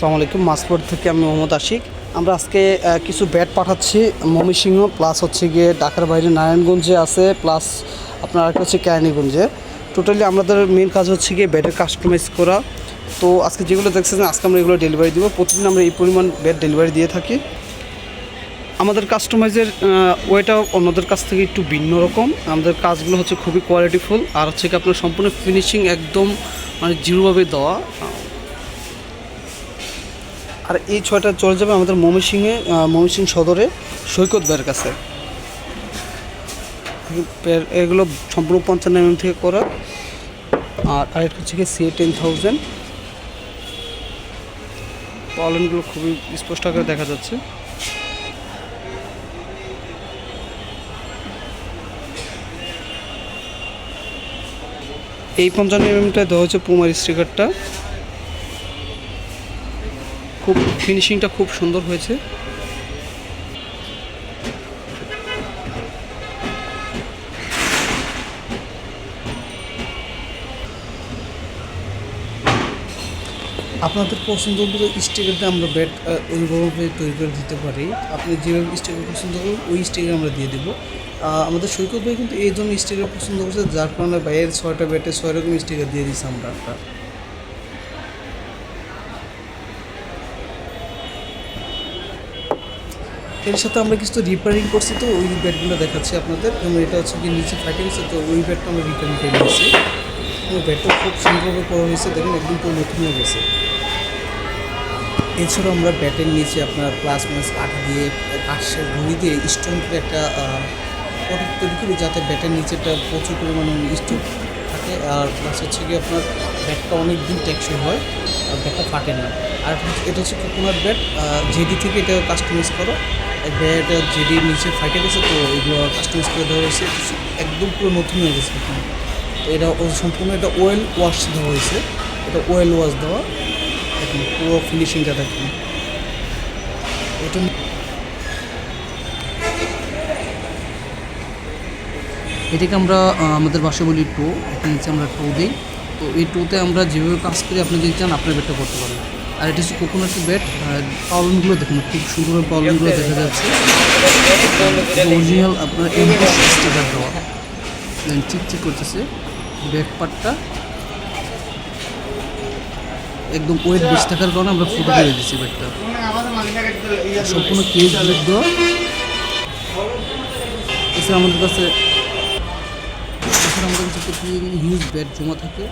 আসসালামু আলাইকুম। মাসপোর্ট থেকে আমি মোহাম্মদ আশিক। আমরা আজকে কিছু ব্যাট পাঠাচ্ছি ময়মনসিংহ, প্লাস হচ্ছে গিয়ে ঢাকার বাইরে নারায়ণগঞ্জে আছে, প্লাস আপনার আরেকটা হচ্ছে কেরানীগঞ্জে। টোটালি আমাদের মেন কাজ হচ্ছে গিয়ে ব্যাটের কাস্টমাইজ করা। তো আজকে যেগুলো দেখছেন, আজকে আমরা এগুলো ডেলিভারি দিব। প্রতিদিন আমরা এই পরিমাণ ব্যাট ডেলিভারি দিয়ে থাকি। আমাদের কাস্টমাইজের ওয়েটাও অন্যদের কাছ থেকে একটু ভিন্ন রকম। আমাদের কাজগুলো হচ্ছে খুবই কোয়ালিটিফুল আর হচ্ছে কি আপনার সম্পূর্ণ ফিনিশিং একদম মানে জিরোভাবে দেওয়া। আর এই ছয়টা চলে যাবে আমাদের ময়মনসিংহে ময়মনসিংহ সদরে, সৈকত ভাইয়ের কাছে। এগুলো সম্পূর্ণ পঞ্চান্ন এমএম থেকে করা। আর আরেকটা হচ্ছে কি সি টেন থাউজেন্ড পলেনগুলো খুবই স্পষ্ট আকারে দেখা যাচ্ছে। এই পঞ্চান্ন এমএমটা দেওয়া হচ্ছে পুমার স্টিকারটা খুব ফিনিশিংটা খুব সুন্দর হয়েছে। আপনাদের পছন্দ স্টিকার দিয়ে আমরা ব্যাট ওইভাবে তৈরি করে দিতে পারি। আপনি যেভাবে স্টিকার পছন্দ করুন ওই স্টিকার আমরা দিয়ে দেবো। আমাদের সৈকত ভাই কিন্তু এই ধরনের স্টিকার পছন্দ করছে, যার কারণে ভাইয়ের ছয়টা ব্যাটে ছয় রকম স্টিকার দিয়ে দিচ্ছি আমরা। একটা এর সাথে আমরা কিছু রিপেয়ারিং করছি তো, ওই ব্যাটগুলো দেখাচ্ছি আপনাদের। এবং এটা হচ্ছে কি নিচে ফাটে গেছে তো ওই ব্যাটটা আমরা রিটার্ন করে নিয়েছি। এবং ব্যাটটা খুব সুন্দরভাবে করা হয়েছে, দেখেন একদম পুরো নতুন হয়ে গেছে। এছাড়াও আমরা ব্যাটের নিচে আপনার প্লাস মাইনাস কাঠ দিয়ে কাঠের ঘড়ি দিয়ে স্টোন করে একটা প্রোডাক্ট তৈরি করি, যাতে ব্যাটের নিচেটা প্রচুর পরিমাণে স্টোন থাকে। আর প্লাস হচ্ছে কি আপনার ব্যাটটা অনেক দিন টেকসই হয়, আর ব্যাটটা ফাটে না। আর এটা হচ্ছে কোকোনাট ব্যাট জেডি থেকে এটা কাস্টমাইজ করো। ব্যাট জেডি নিচে ফাটে গেছে, তো এগুলো কাস্টমাইজ করে দেওয়া হয়েছে। একদম পুরো নতুন হয়ে গেছে তো এটা সম্পূর্ণ এটা ওয়েল ওয়াশ দেওয়া হয়েছে। এটা ওয়েল ওয়াশ দেওয়া। দেখুন, পুরো ফিনিশিংটা দেখুন। এটা এটাকে আমরা আমাদের ভাষায় বলি টো। এখানে আমরা টো দিই। তো এই টোতে আমরা যেভাবে কাজ করি, আপনি যদি চান, আপনার বেডটা করতে পারেন আর এটা হচ্ছে কোকোনাটের বেড পাউলনগুলো দেখুন, খুব সুন্দর পাউলনগুলো দেখা যাচ্ছে। অরিজিনাল আপনার দেওয়া। দেখেন ঠিক ঠিক করতেছে ব্যাক পার্টটা একদম ওয়েট বেশি থাকার কারণে আমরা ফুটো করে দিচ্ছি বেডটা সম্পূর্ণ কেস দেওয়া। এছাড়া আমাদের কাছে এছাড়া আমাদের কাছে হিউজ ব্যাট জমা থাকে।